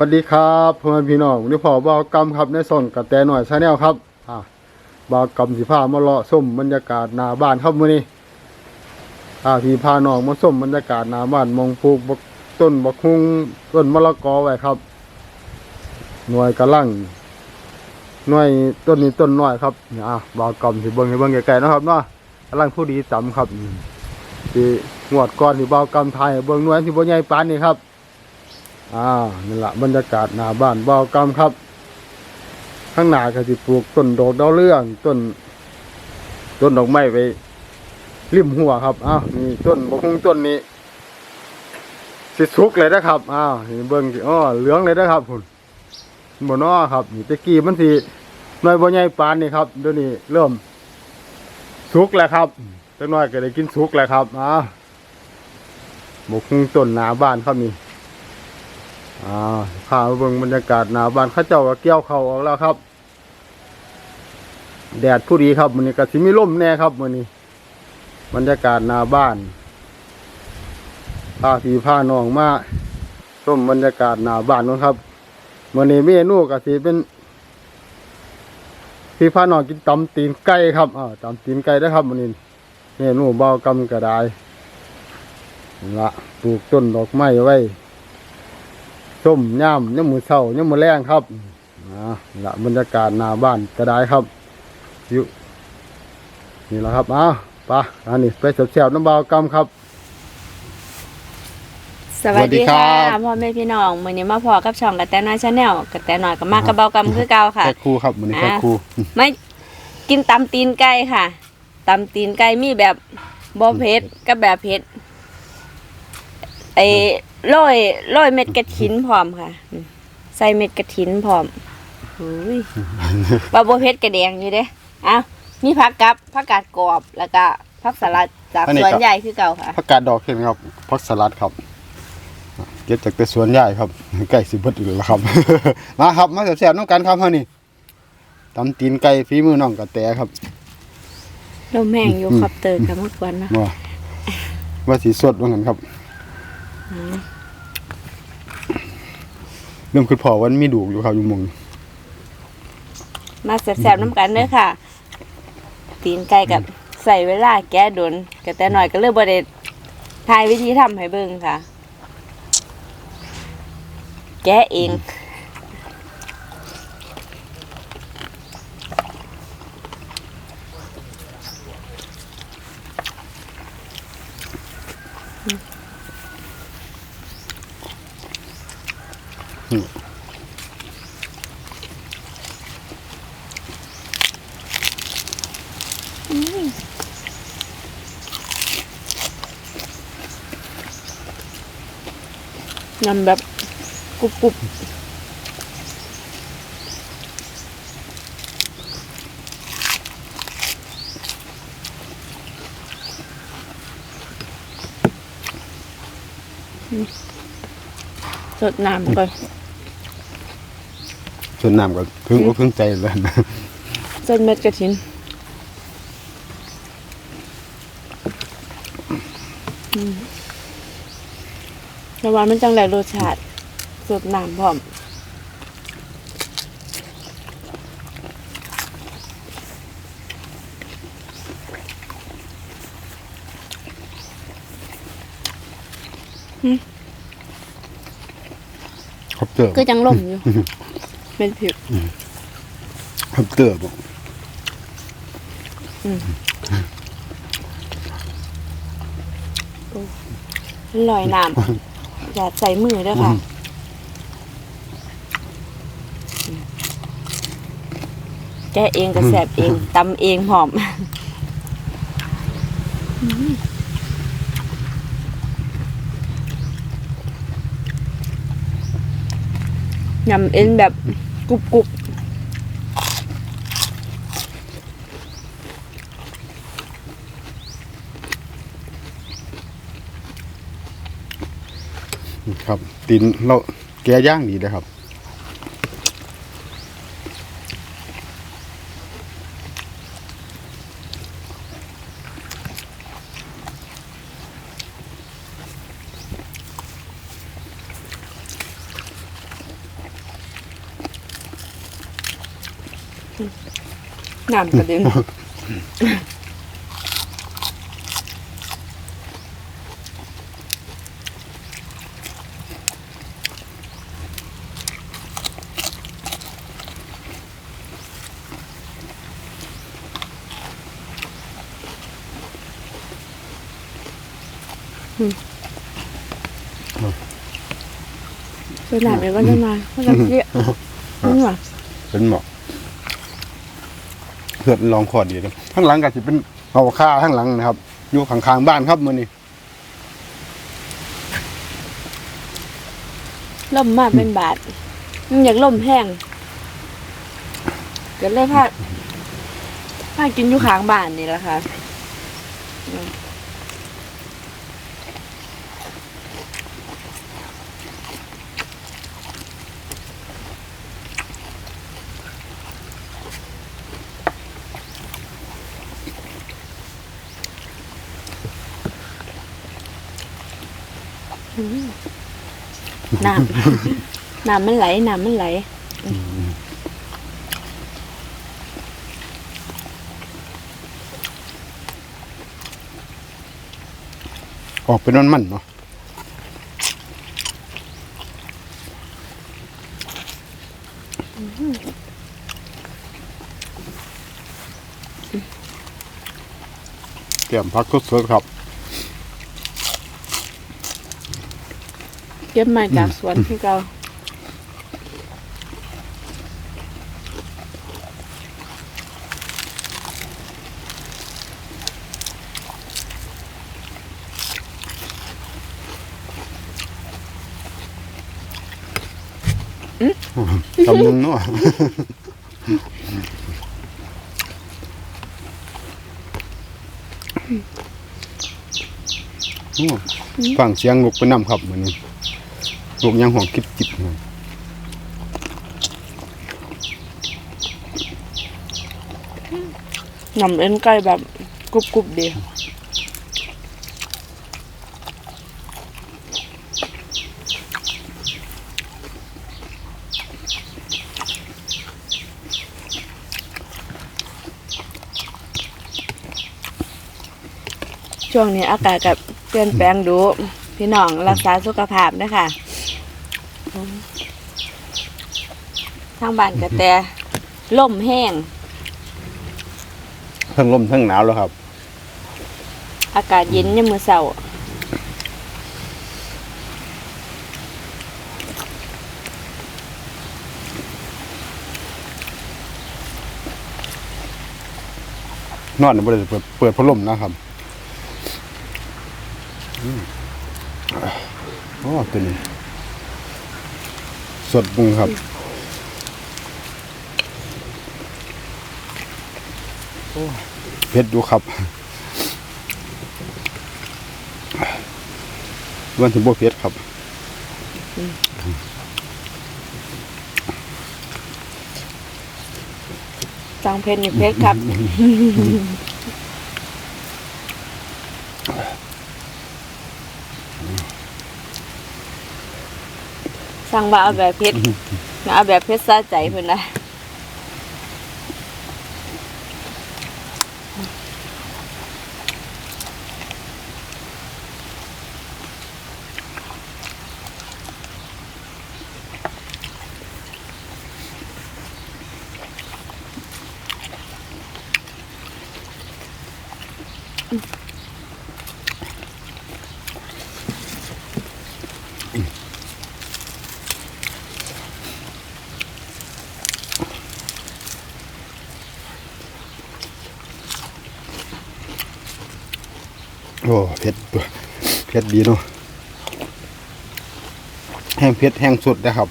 วัสดีครับเพื่อแม่พี่น้องวันนี้พ่อบ่าวกำครับในส่วนกระแตหน่อยชาแนลครับอ่าบ่าวกำสิพามาเลาะส้มบรรยากาศหน้าบ้านครับมื้อนี้อ่าพี่พาน้องมาส้มบรรยากาศหน้าบ้านมองปลูกต้นบักฮุงต้นมะละกอไว้ครับ หน่วยกระลังหน่วยต้นนี้ต้นน้อยครับอ่าบ่าวกำสิเบิ่งให้เบิ่งไกลๆนะครับเนาะกำลังผู้ดีจำครับที่งวดก่อนที่บ่าวกำไทยเบิ่งหน่วยที่บ่ใหญ่ปานนี้ครับ อ่านี่แหละบรรยากาศหน้าบ้านเบากรรมครับ ข้างหน้าก็สิปลูกต้นดอกดาวเรืองต้น ต้นดอกไม้ไปริมหัวครับอ้าวนี่ต้นบกฮุงต้นนี้ สิสุกเลยนะครับอ้าวนี่เบิ่งอ้อเหลืองเลยนะครับคุณบนอ้อครับนี่ตะกี้มันสิน่อยบ่ใหญ่ปานนี่ครับเดี๋ยวนี้เริ่มสุกแล้วครับจักน่อยก็ได้กินสุกแล้วครับอ้าวบกฮุงต้นหน้าบ้านครับนี่ อ่าพาไปเบิ่งบรรยากาศหนาบ้านข้าเจ้าก็เกี่ยวเขาออกแล้วครับ แดดผู้ดีครับมันนี้ก็สิมีลมแน่ครับมันนี้ บรรยากาศหนาบ้านพาพี่พาน้องมาชมบรรยากาศหนาบ้านนู้นครับมันนี้เมนูก็สิเป็นพี่พาน้องกินตำตีนไก่ครับอ่าตำตีนไก่ได้ครับมันนี้เมนูเบากำกระไดละปลูกต้นดอกไม้ไว้ ส้มย่ำย่ำมือเศร้าย่ำมือแรงครับอ่าละบรรยากาศหน้าบ้านก็ได้ครับอยู่นี่แหละครับอ้าวไปะอันนี้ไปเสียบๆน้ำเบากำครับ สวัสดีค่ะสวัสดีครับ พ่อแม่พี่น้องมื้อนี้มาพอกับช่องกระแตน้อยชาแนลกระแตน้อยกับมากกระเบากำคือเก่าค่ะ แค่ครูครับมันนี้แค่อ่าครูไม่กินตำตีนไก่ค่ะตำตีนไก่มีแบบบ่เผ็ดกับแบบเผ็ดไอ้ โรยโรยเม็ดกระถินพร้อมค่ะอืมใส่เม็ดกระถินพร้อมอุ้ยว่าบ่เผ็ดกระแดงอยู่เด้อ้าวมีผักกับผักกาดกรอบแล้วก็ผักสลัดจากสวนใหญ่คือเก่าค่ะ ผักกาดดอกเห็นไหมครับผักสลัดครับเก็บจากแต่สวนใหญ่ครับ ใกล้สิเบดอยู่แล้วครับ มาครับมาเสียบๆน้องกันครับเฮานี่ตำตีนไก่ฝีมือน้องกระแตครับลมแห้งอยู่ครับเตอร์กับเมื่อวันนะว่าว่าสีสดว่างั้นครับ เริ่มคือพอวันมีดูกอยู่ครับอยู่มองมาแสบๆน้ำกันเด้อค่ะ ตีนไก่กับใส่เวลาแก้ดนก็แต่หน่อยก็เลือกบริเดทายวิธีทำให้เบิ่งค่ะ แก้เอง นำแบบกรุบกรุบสดน้ำก่อนส่วนน้ำก็เพิ่งอกเพิ่งใจเลยนะสดเม็ดกระถินอืม ระหว่างมันจังไรรสชาติสดน้ำพร้อมครับเติบก็จังล่มอยู่ เป็นผิวครับเติบบอกลอยน้ำ อย่าใส่มือด้วยค่ะ แกะเองก็แสบเองตำเองหอมยำเอ็นแบบกรุบกรุบ ครับตีนเราแกย่างดีนะครับน้ำกระเด็น ไปหนาไปก็จะมาก็จะเยอะนี่หว่าเป็นหมอกเพื่อนลองขอดีเลยข้างหลังก็จะเป็นเอาค่าข้างหลังนะครับ อยู่ข้างๆบ้านครับมื่อนี้ล่มมากเป็นบาทมันอยากล่มแห้งก็เลยพาพากินอยู่ข้างบ้านนี่แหละค่ะอืม น้ำน้ำมันไหลน้ำมันไหลออกเป็นมันมันๆเนาะเตรียมพักสดๆครับ ก็บมาจากสวนที่เราตำนึงเนาะโอ้ฟังเสียงงกไปนำครับเหมือนนี้ งกยังห่องคิดจิบนำเอ็นไก่แบบกรุบกรุบๆดีช่วงนี้อากาศกับเปลี่ยนแปลงดู พี่น้องรักษาสุขภาพนะคะ ทางบ้านกระแตล่มแห้ง ทั้งลมทั้งหนาวแล้วครับ อากาศเย็นยามมื้อเช้านอนบ่ได้เปิดเปิดพัดลมนะครับอืมโอ้ตัวนี้ สดปรุงครับโอ้เผ็ดดูครับวันถึงบ่เผ็ดครับจังเพชรนี่เพชรครับ สั่งว่าเอาแบบเพชร เอาแบบเพชรซาใจเพิ่นนะ โอ้เผ็ดเผ็ดดีเนาะแห้งเผ็ดแห้งสุดนะครับ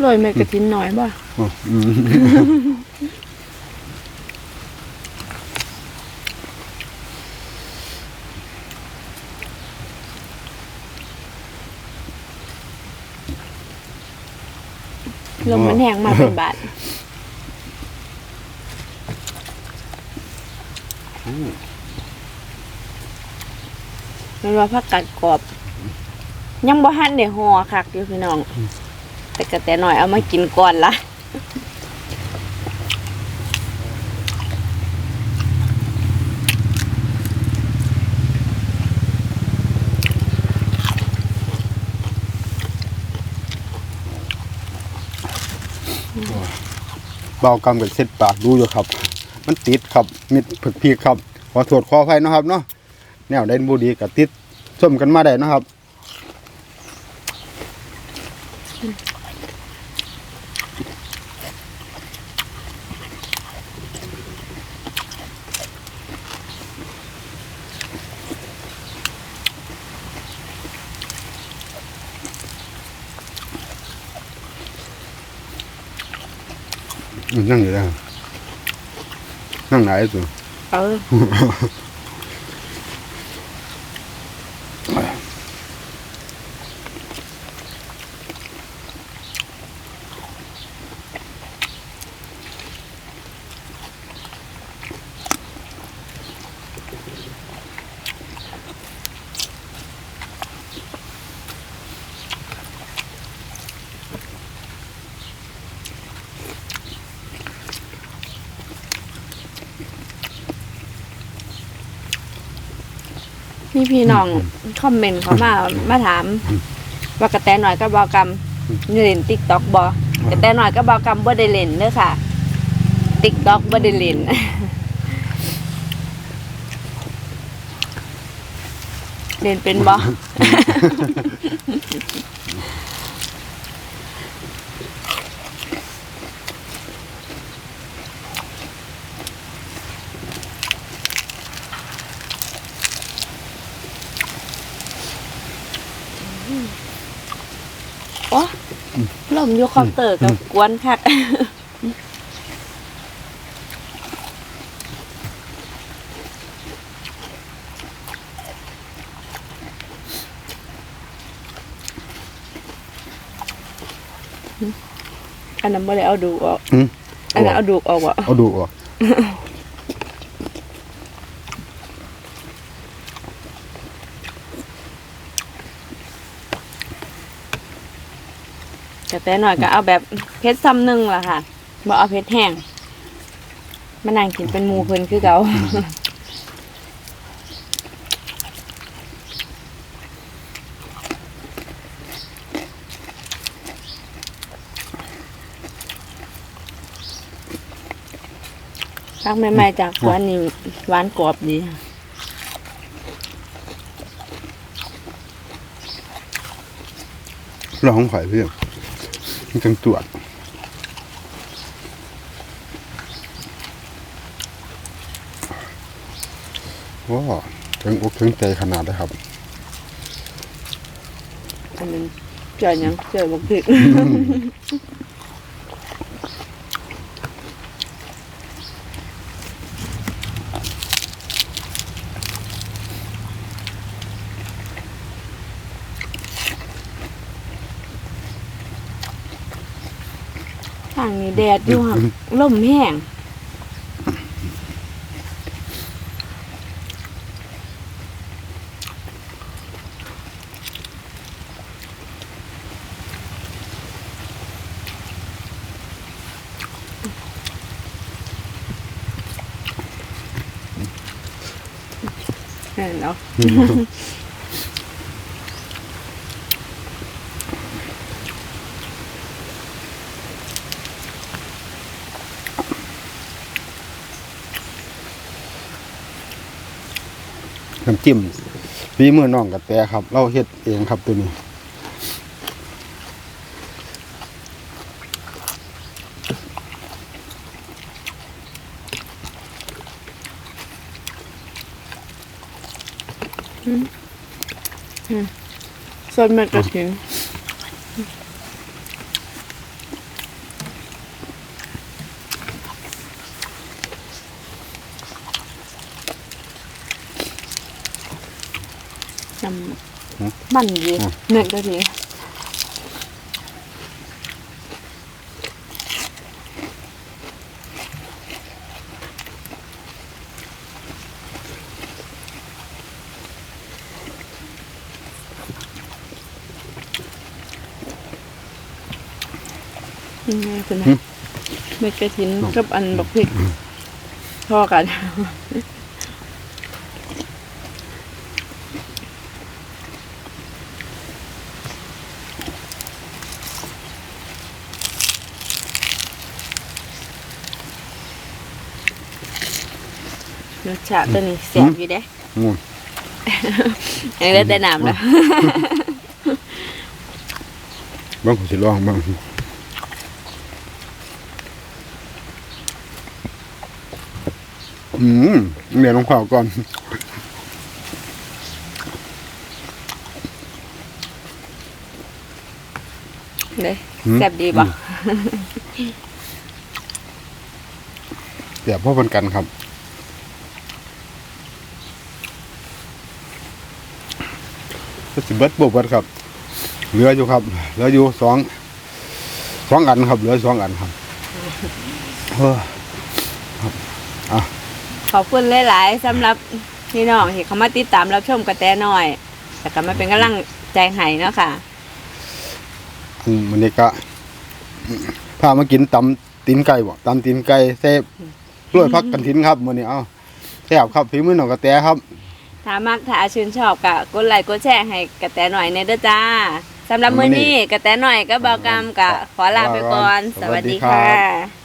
โรยเม็ดกระถินหน่อยบ่ อ๋ออืม ลมมันแห้งมาเป็นบาทมันว่าผักกาดกรอบ ยังบ่หันได้ห่อคักอยู่พี่น้อง แต่ก็แต่หน่อยเอามากินก่อนละ เบากำกับเส้นปากดูอยู่ครับ มันติดครับมิดผึกพีกครับขอตรวจขออภัยเนะครับเนาะแนวเด่นบูดีกับติดส้มกันมาได้นะครับ นั่งอยู่แล้วนั่งไหนตัวเออ มีพี่น้องคอมเมนต์เขามามาถาม ว่ากระแตหน่อยก็บอกรรมเล่นติ๊กต็อกบอกระแตหน่อยก็บอกรรมบ่ได้เล่นเด้อค่ะติ๊กต็อกบ่ได้เล่นเล่นเป็นบ่ โอ้ลมอยู่คอมเตอร์กับกวนคักอันนั้นไม่ได้เอาดูกออกอืมอันนั้นเอาดูกออกบ่เอาดูออก แต่แต่หน่อยก็เอาแบบเพชรซ้ำหนึ่งล่ะค่ะบ่เอาเพชรแห้งมานั่งกินเป็นหมูเพิ่นคือเก่าพักใหม่ๆจากสวนนี่หวานกรอบดีค่ะเราของข่อยเพื่อนมัน จังตรวจว้าวถึงอกถึงใจขนาดเลยครับอันนั้นเจอยังเจอบักพริกางนี้แดดอยู่ค่ะลมแห้งเห็นเนาะ น้ำจิ้มฝีมือน้องกับแต่ครับ เราเฮ็ดเองครับตัวนี้ส่วนเม็ดกระถิน น้ำมันเยอะหนื้อก็เยอะยังไงคุณนะเม็ดกระถินกับอันบักพริกพอกัน สชาติตัวนี้แซ่บอยู่เด้อืมยังได้แต่น้ำแล้วบางคนสิลองบางอืมเดี๋ยวลงข้าวก่อนเลยหืมแซ่บดีบ่เดี๋ยวพ่อพันกันครับ สิเบิดบุบเบิดครับ เหลืออยู่ครับเหลืออยู่สองสองอันครับ เหลือสองอันครับเออขอบคุณหลายๆสำหรับพี่น้องที่เขามาติดตามรับชมกระแตหน่อย แต่ก็มาเป็นกำลังใจให้เนาะค่ะอืมวันนี้ก็พามากินตำตีนไก่บ่ตำตีนไก่เซฟด้วยพักกันทินครับวันนี้เอาแซ่บครับฝีมือหนองกระแตครับ ถ้ามักถ้าชื่นชอบก็กดไลค์กดแชร์ให้กระแตหน่อยในเด้อจ้าสำหรับมื้อนี้กระแตหน่อยก็เบากรรมก็ขอลาไปก่อน สวัสดีค่ะ